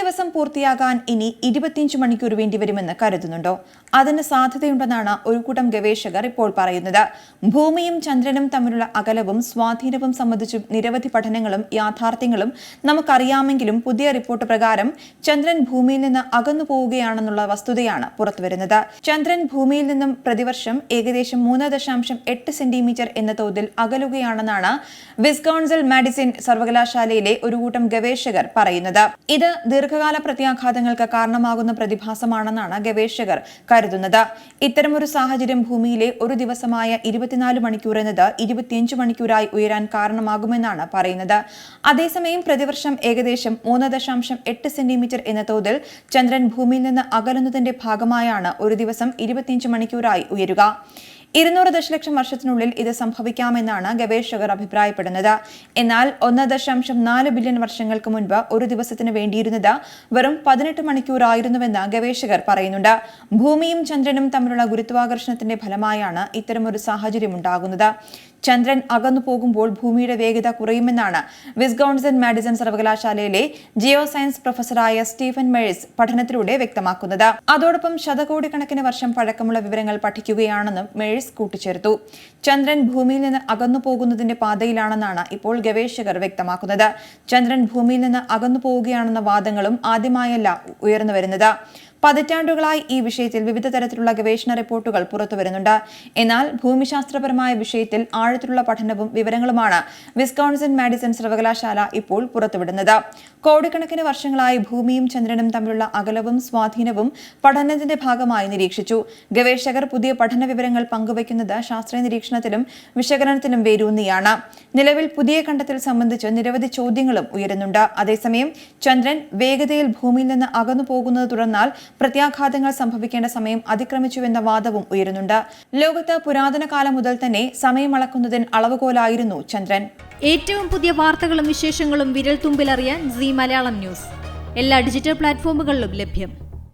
ദിവസം പൂർത്തിയാകാൻ ഇനി ഇരുപത്തിയഞ്ച് മണിക്കൂർ വേണ്ടിവരുമെന്ന് കരുതുന്നുണ്ടോ? അതിന് സാധ്യതയുണ്ടെന്നാണ് ഒരു കൂട്ടം ഗവേഷകർ ഇപ്പോൾ പറയുന്നത്. ഭൂമിയും ചന്ദ്രനും തമ്മിലുള്ള അകലവും സ്വാധീനവും സംബന്ധിച്ചും നിരവധി പഠനങ്ങളും യാഥാർത്ഥ്യങ്ങളും നമുക്കറിയാമെങ്കിലും പുതിയ റിപ്പോർട്ട് പ്രകാരം ചന്ദ്രൻ ഭൂമിയിൽ നിന്ന് അകന്നു പോവുകയാണെന്നുള്ള വസ്തുതയാണ് പുറത്തുവരുന്നത്. ചന്ദ്രൻ ഭൂമിയിൽ നിന്നും പ്രതിവർഷം ഏകദേശം മൂന്ന് ദശാംശം എട്ട് സെന്റിമീറ്റർ എന്ന തോതിൽ അകലുകയാണെന്നാണ് വിസ്കോൺസൽ മെഡിസിൻ സർവകലാശാലയിലെ ഒരു കൂട്ടം ഗവേഷകർ പറയുന്നത്. ഇത് ദീർഘകാല പ്രത്യാഘാതങ്ങൾക്ക് കാരണമാകുന്ന പ്രതിഭാസമാണെന്നാണ് ഗവേഷകർ കരുതുന്നത്. ഇത്തരമൊരു സാഹചര്യം ഭൂമിയിലെ ഒരു ദിവസമായ ഇരുപത്തിനാല് മണിക്കൂർ എന്നത് ഇരുപത്തിയഞ്ച് മണിക്കൂറായി ഉയരാൻ കാരണമാകുമെന്നാണ് പറയുന്നത്. അതേസമയം പ്രതിവർഷം ഏകദേശം മൂന്ന് ദശാംശം എട്ട് സെന്റിമീറ്റർ എന്ന തോതിൽ ചന്ദ്രൻ ഭൂമിയിൽ നിന്ന് അകലുന്നതിന്റെ ഭാഗമായാണ് ഒരു ദിവസം ഇരുപത്തിയഞ്ച് മണിക്കൂറായി ഉയരുക. ഇരുന്നൂറ് ദശലക്ഷം വർഷത്തിനുള്ളിൽ ഇത് സംഭവിക്കാമെന്നാണ് ഗവേഷകർ അഭിപ്രായപ്പെടുന്നത്. എന്നാൽ ഒന്ന് ദശാംശം നാല് ബില്യൺ വർഷങ്ങൾക്ക് മുൻപ് ഒരു ദിവസത്തിന് വേണ്ടിയിരുന്നത് വെറും പതിനെട്ട് മണിക്കൂറായിരുന്നുവെന്ന് ഗവേഷകർ പറയുന്നുണ്ട്. ഭൂമിയും ചന്ദ്രനും തമ്മിലുള്ള ഗുരുത്വാകർഷണത്തിന്റെ ഫലമായാണ് ഇത്തരമൊരു സാഹചര്യം ഉണ്ടാകുന്നത് ചന്ദ്രൻ അകന്നു പോകുമ്പോൾ ഭൂമിയുടെ വേഗത കുറയുമെന്നാണ് വിസ്കോൺസൺ മാഡിസൺ സർവകലാശാലയിലെ ജിയോ സയൻസ് പ്രൊഫസറായ സ്റ്റീഫൻ മെഴ്സ് പഠനത്തിലൂടെ വ്യക്തമാക്കുന്നത്. അതോടൊപ്പം ശതകോടിക്കണക്കിന് വർഷം പഴക്കമുള്ള വിവരങ്ങൾ പഠിക്കുകയാണെന്നും മെഴ്സ് കൂട്ടിച്ചേർത്തു. ചന്ദ്രൻ ഭൂമിയിൽ നിന്ന് അകന്നു പോകുന്നതിന്റെ പാതയിലാണെന്നാണ് ഇപ്പോൾ ഗവേഷകർ വ്യക്തമാക്കുന്നത്. ചന്ദ്രൻ ഭൂമിയിൽ നിന്ന് അകന്നു പോവുകയാണെന്ന വാദങ്ങളും ആദ്യമായല്ല ഉയർന്നു വരുന്നത്. പതിറ്റാണ്ടുകളായി ഈ വിഷയത്തിൽ വിവിധ തരത്തിലുള്ള ഗവേഷണ റിപ്പോർട്ടുകൾ പുറത്തുവരുന്നുണ്ട് എന്നാൽ ഭൂമിശാസ്ത്രപരമായ വിഷയത്തിൽ ആഴത്തിലുള്ള പഠനവും വിവരങ്ങളുമാണ് വിസ്കോൺസിൻ മാഡിസൺ സർവകലാശാല ഇപ്പോൾ പുറത്തുവിടുന്നത്. കോടിക്കണക്കിന് വർഷങ്ങളായി ഭൂമിയും ചന്ദ്രനും തമ്മിലുള്ള അകലവും സ്വാധീനവും പഠനത്തിന്റെ ഭാഗമായി നിരീക്ഷിച്ചു. ഗവേഷകർ പുതിയ പഠന വിവരങ്ങൾ പങ്കുവയ്ക്കുന്നത് ശാസ്ത്രീയ നിരീക്ഷണത്തിലും വിശകലനത്തിലും വേരൂന്നിയാണ്. നിലവിൽ പുതിയ കണ്ടെത്തൽ സംബന്ധിച്ച് നിരവധി ചോദ്യങ്ങളും ഉയരുന്നുണ്ട്. അതേസമയം ചന്ദ്രൻ വേഗതയിൽ ഭൂമിയിൽ നിന്ന് അകന്നു പോകുന്നത് തുടർന്നാൽ പ്രത്യാഘാതങ്ങൾ സംഭവിക്കേണ്ട സമയം അതിക്രമിച്ചുവെന്ന വാദവും ഉയരുന്നുണ്ട്. ലോകത്ത് പുരാതന കാലം മുതൽ തന്നെ സമയം അളക്കുന്നതിന് അളവുകോലായിരുന്നു ചന്ദ്രൻ. ഏറ്റവും പുതിയ വാർത്തകളും വിശേഷങ്ങളും വിരൽ തുമ്പിലറിയാൻ സി മലയാളം ന്യൂസ്. എല്ലാ ഡിജിറ്റൽ പ്ലാറ്റ്ഫോമുകളിലും ലഭ്യം.